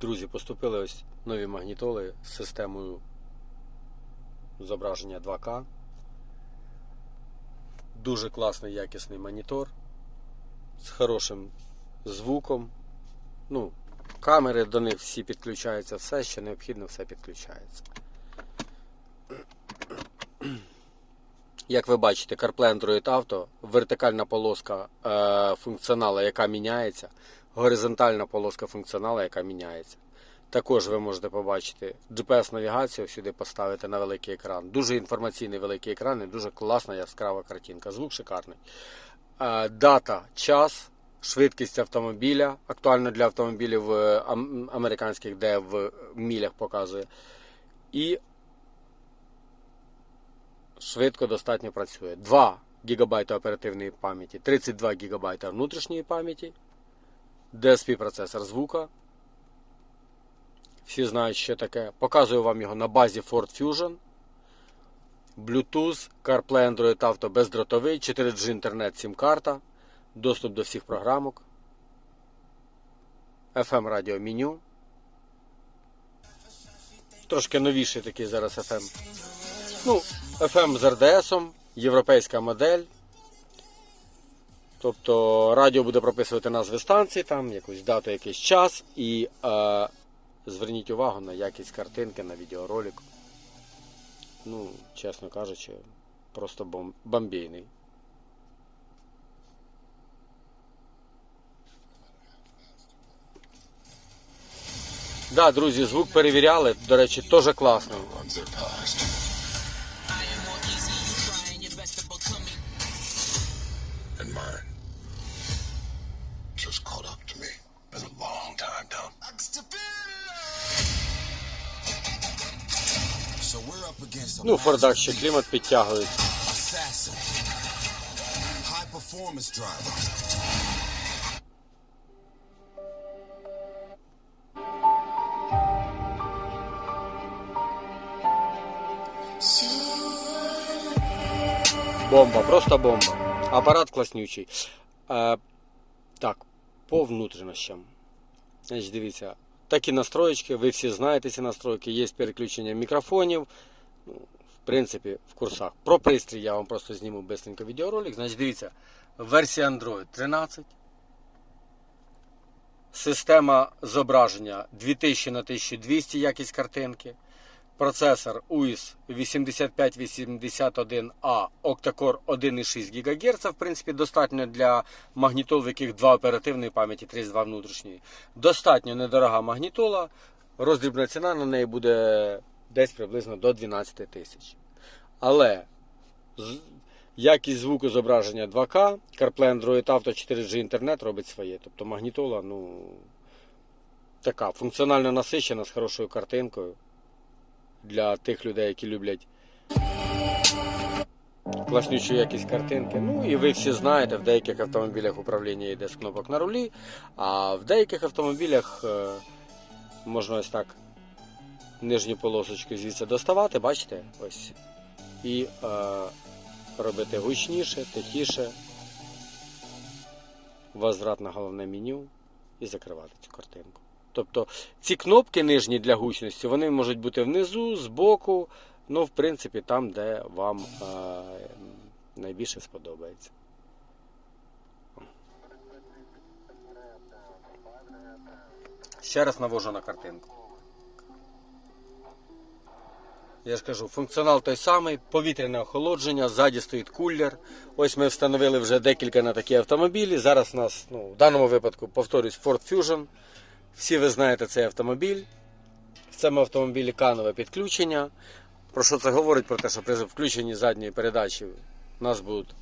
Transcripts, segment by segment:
Друзі, поступили ось нові магнітоли з системою зображення 2К. Дуже класний якісний монітор з хорошим звуком. Ну, камери до них всі підключаються, все, що необхідно, все підключається. Як ви бачите, CarPlay Android Auto, вертикальна полоска е, функціонала, яка міняється, горизонтальна полоска функціонала, яка міняється. Також ви можете побачити GPS-навігацію сюди поставити на великий екран. Дуже інформаційний великий екран і дуже класна яскрава картинка. Звук шикарний. Е, Дата, час, швидкість автомобіля, актуально для автомобілів е, американських, де в мілях показує. І швидко достатньо працює. 2 ГБ оперативної пам'яті, 32 ГБ внутрішньої пам'яті, DSP процесор звука. Всі знають, що таке. Показую вам його на базі Ford Fusion. Bluetooth, CarPlay Android Auto бездротовий, 4G інтернет, сім-карта, доступ до всіх програмок, FM радіо меню. Трошки новіший такий зараз FM. Ну, FM з RDS, європейська модель. Тобто радіо буде прописувати назви станцій, там якусь дату, якийсь час. І е, зверніть увагу на якість картинки, на відеоролик. Ну, чесно кажучи, просто бом- бомбійний. Да, друзі, звук перевіряли. До речі, теж класний. Just caught up to me. Been a long time down. So we're up against a Ну, в Фордах ще клімат driver. Бомба, просто бомба. Апарат класнючий. По внутрішньощам. Значить, дивіться, такі настроєчки, ви всі знаєте ці настройки, є переключення мікрофонів. Ну, в принципі, в курсах. Про пристрій я вам просто зніму быстренько відеоролик. Значить, дивіться, версія Android 13. Система зображення 2000 на 1200 якість картинки. Процесор UIS 8581A Octa-Core 1,6 ГГц. В принципі, достатньо для магнітол, в яких два оперативної пам'яті, 32 внутрішньої. Достатньо недорога магнітола. Роздрібна ціна на неї буде десь приблизно до 12 тисяч. Але якість звуку зображення 2К, CarPlay Android Auto 4G інтернет робить своє. Тобто магнітола, ну, така функціонально насичена з хорошою картинкою для тих людей, які люблять класнючу якість картинки. Ну і ви всі знаєте, в деяких автомобілях управління йде з кнопок на рулі, а в деяких автомобілях е, можна ось так нижню полосочку звідси доставати, бачите? Ось. І е, робити гучніше, тихіше. Возврат на головне меню і закривати цю картинку. Тобто ці кнопки нижні для гучності, вони можуть бути внизу, збоку, ну, в принципі, там, де вам е, найбільше сподобається. Ще раз навожу на картинку. Я ж кажу, функціонал той самий, повітряне охолодження, ззаді стоїть кулер. Ось ми встановили вже декілька на такі автомобілі. Зараз у нас, ну, в даному випадку, повторюсь, Ford Fusion. Всі ви знаєте цей автомобіль. В цьому автомобілі канове підключення. Про що це говорить? Про те, що при включенні задньої передачі у нас будуть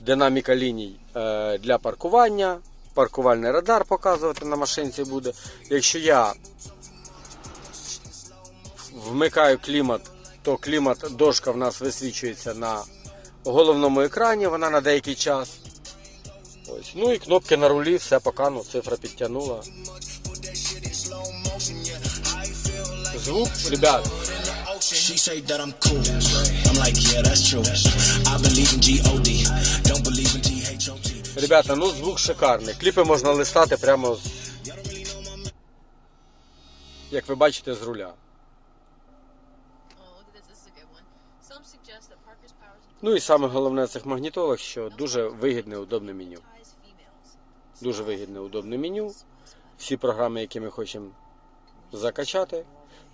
динаміка ліній е, для паркування, паркувальний радар показувати на машинці буде. Якщо я вмикаю клімат, то клімат дошка в нас висвічується на головному екрані, вона на деякий час. Ось. Ну і кнопки на рулі, все поки ну, цифра підтягнула. Звук, ребят, She say that I'm cool. I'm like, yeah, that's true. I believe in G-O-D. Don't believe in T-H-O-T. ребята, ну звук шикарний. Кліпи можна листати прямо з як ви бачите, з руля. Oh, Ну і саме головне в цих магнітолах, що дуже вигідне, удобне меню. Дуже вигідне, удобне меню. Всі програми, які ми хочемо закачати,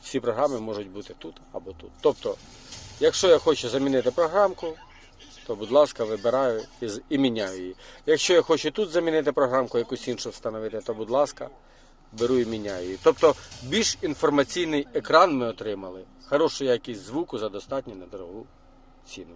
всі програми можуть бути тут або тут. Тобто, якщо я хочу замінити програмку, то, будь ласка, вибираю і, і міняю її. Якщо я хочу тут замінити програмку, якусь іншу встановити, то, будь ласка, беру і міняю її. Тобто, більш інформаційний екран ми отримали, хорошу якість звуку за достатньо недорогу ціну.